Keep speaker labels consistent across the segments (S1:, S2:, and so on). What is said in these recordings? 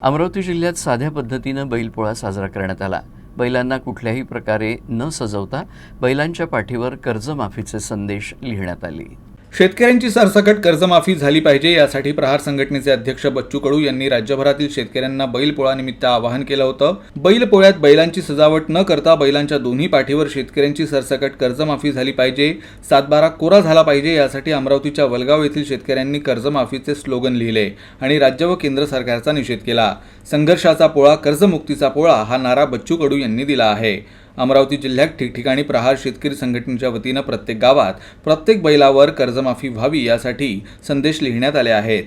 S1: अमरावती जिल्ह्यात साध्या पद्धतीनं बैलपोळा साजरा करण्यात आला. बैलांना कुठल्याही प्रकारे न सजवता बैलांच्या पाठीवर कर्जमाफीचे संदेश लिहिण्यात आले.
S2: शेतकऱ्यांची सरसकट कर्जमाफी झाली पाहिजे यासाठी प्रहार संघटनेचे अध्यक्ष बच्चू कडू यांनी राज्यभरातील शेतकऱ्यांना बैलपोळानिमित्त आवाहन केलं होतं. बैलपोळ्यात बैलांची सजावट न करता बैलांच्या दोन्ही पाठीवर शेतकऱ्यांची सरसकट कर्जमाफी झाली पाहिजे. सातबारा कोरा झाला पाहिजे यासाठी अमरावतीच्या वलगाव येथील शेतकऱ्यांनी कर्जमाफीचे स्लोगन लिहिले आणि राज्य व केंद्र सरकारचा निषेध केला. संघर्षाचा पोळा कर्जमुक्तीचा पोळा हा नारा बच्चू कडू यांनी दिला आहे. अमरावती जिल्ह्यात ठिकठिकाणी प्रहार शेतकरी संघटनेच्या वतीनं प्रत्येक गावात प्रत्येक बैलावर कर्जमाफी व्हावी यासाठी संदेश लिहिण्यात आले आहेत.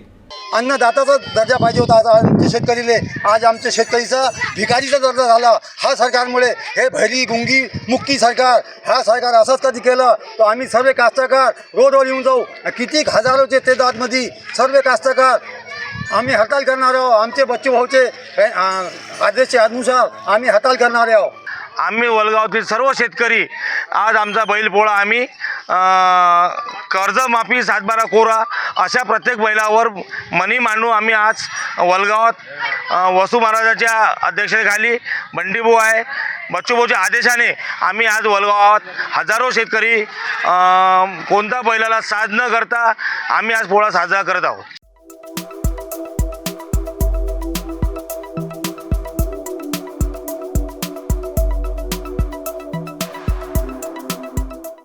S3: अन्नदाताचा दर्जा पाहिजे होता आज आमच्या शेतकरीले. आज आमच्या शेतकरीचा भिकारीचा दर्जा झाला. हा सरकारमुळे हे भैरी गुंगी मुक्ती सरकार हा सरकार असंच कधी केलं? तर आम्ही सर्व कास्तकार रोडवर येऊन जाऊ. किती हजारोचे तेदादमध्ये सर्व कास्तकार आम्ही हकाल करणार आहोत. आमचे बच्चू भाऊचे आदेशच्या अनुसार आम्ही हकाल करणार आहोत.
S4: आम्ही वलगावतील सर्व शेतकरी आज आमचा बैलपोळा आम्ही कर्जमाफी सातबारा कोरा अशा प्रत्येक बैलावर मनी मांडू आम्ही आज वलगावात वसू महाराजाच्या अध्यक्षतेखाली बंडीबू आहे. बच्चूभाऊच्या आदेशाने आम्ही आज वलगावात हजारो शेतकरी कोणत्या बैलाला साज न करता आम्ही आज पोळा साजरा करत आहोत.